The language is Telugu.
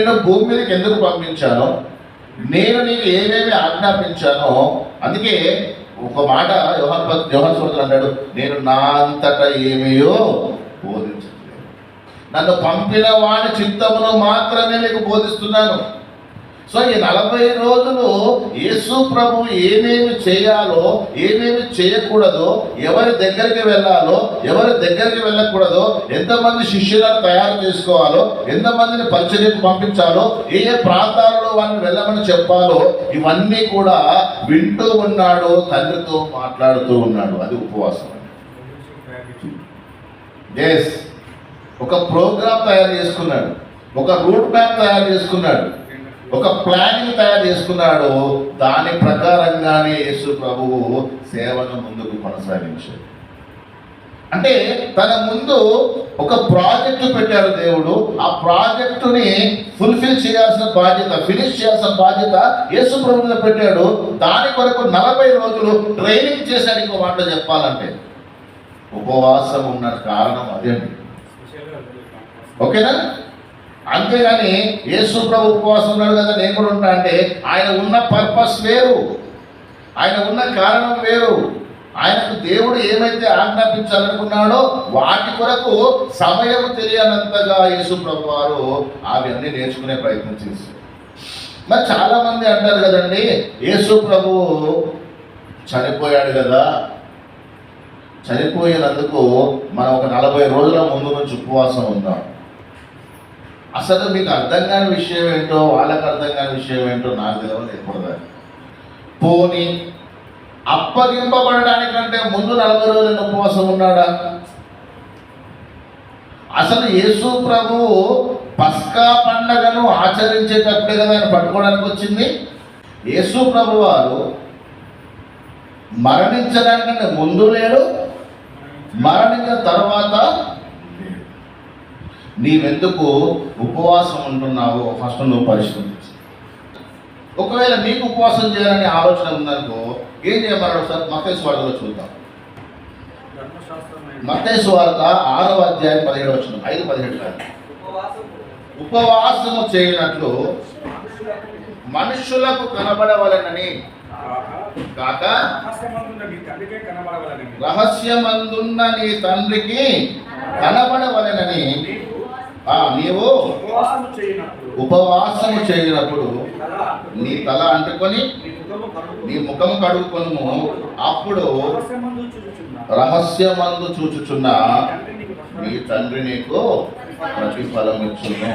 నిన్ను భూమి మీదకి ఎందుకు పంపించాను? నేను నీకు ఏమేమి ఆజ్ఞాపించానో? అందుకే ఒక మాట వ్యవహార వ్యవహార సోదరుడు అన్నాడు నేను నా అంతటా ఏమీయో బోధించట్లేదు. నన్ను పంపిన వాడి చిత్తమును మాత్రమే మీకు బోధిస్తున్నాను. సో ఈ నలభై రోజులు యేసు ప్రభు ఏమేమి చేయాలో ఏమేమి చేయకూడదో ఎవరి దగ్గరికి వెళ్ళాలో ఎవరి దగ్గరికి వెళ్ళకూడదో ఎంతమంది శిష్యులను తయారు చేసుకోవాలో ఎంతమందిని పరిచర్యకు పంపించాలో ఏ ఏ ప్రాంతాలలో వారిని వెళ్ళమని చెప్పాలో ఇవన్నీ కూడా వింటూ ఉన్నాడు తండ్రితో మాట్లాడుతూ ఉన్నాడు. అది ఉపవాసం. ఎస్ ఒక ప్రోగ్రామ్ తయారు చేసుకున్నాడు. ఒక రూట్ మ్యాప్ తయారు చేసుకున్నాడు. ఒక ప్లానింగ్ తయారు చేసుకున్నాడు. దాని ప్రకారంగానే యేసు ప్రభువు సేవను ముందుకు కొనసాగించాడు. అంటే తన ముందు ఒక ప్రాజెక్టు పెట్టాడు దేవుడు. ఆ ప్రాజెక్టుని ఫుల్ఫిల్ చేయాల్సిన బాధ్యత ఫినిష్ చేయాల్సిన బాధ్యత యేసు ప్రభు మీద పెట్టాడు. దాని కొరకు నలభై రోజులు ట్రైనింగ్ చేశాడు ఇంకో మాటలో చెప్పాలంటే. ఉపవాసం ఉన్న కారణం అదేంటి? ఓకేనా? అంతేగాని యేసు ప్రభు ఉపవాసం ఉన్నాడు కదా నేను కూడా ఉంటా అంటే ఆయన ఉన్న పర్పస్ వేరు. ఆయన ఉన్న కారణం వేరు. ఆయనకు దేవుడు ఏమైతే ఆజ్ఞాపించాలనుకున్నాడో వాటి కొరకు సమయం తెలియనంతగా యేసు ప్రభు వారు అవన్నీ నేర్చుకునే ప్రయత్నం చేశారు. మరి చాలామంది అంటారు కదండి యేసు ప్రభు చనిపోయాడు కదా. చనిపోయినందుకు మనం ఒక నలభై రోజుల ముందు నుంచి ఉపవాసం ఉందాం అసలు మీకు అర్థం కాని విషయం ఏంటో వాళ్ళకి అర్థం కాని విషయం ఏంటో నాకు తెలియదు ఎప్పుడు పోని అప్పగింపబడడానికంటే ముందు నలభై రోజులు ఉపవాసం ఉన్నాడా? అసలు యేసు ప్రభువు పస్కా పండగను ఆచరించేటప్పుడే కదా ఆయన పట్టుకోవడానికి వచ్చింది? యేసు ప్రభు వారు మరణించడానికంటే ముందు లేడు మరణించిన తర్వాత నీవెందుకు ఉపవాసం ఉంటున్నావో ఫస్ట్ నువ్వు పరిశీలించు ఒకవేళ నీకు ఉపవాసం చేయాలనే ఆలోచన ఉందనుకో ఏం చేయమన్నాడు సార్ మతేసు వార్తలో చూద్దాం. మతేసు వార్త ఆరవ అధ్యాయం పదిహేడు వచ్చిన ఐదు పదిహేడు కాదు. ఉపవాసము చేయనట్లు మనుషులకు కనబడవలనని. కాక రహస్యమందున్న నీ తండ్రికి కనబడవలెనని. నీవు ఉపవాసము చేయనప్పుడు. నీ తల అంటుకొని నీ ముఖము కడుక్కొను అప్పుడు రహస్యమందు చూచుచున్న. నీ తండ్రి నీకు ప్రతిఫలం ఇచ్చును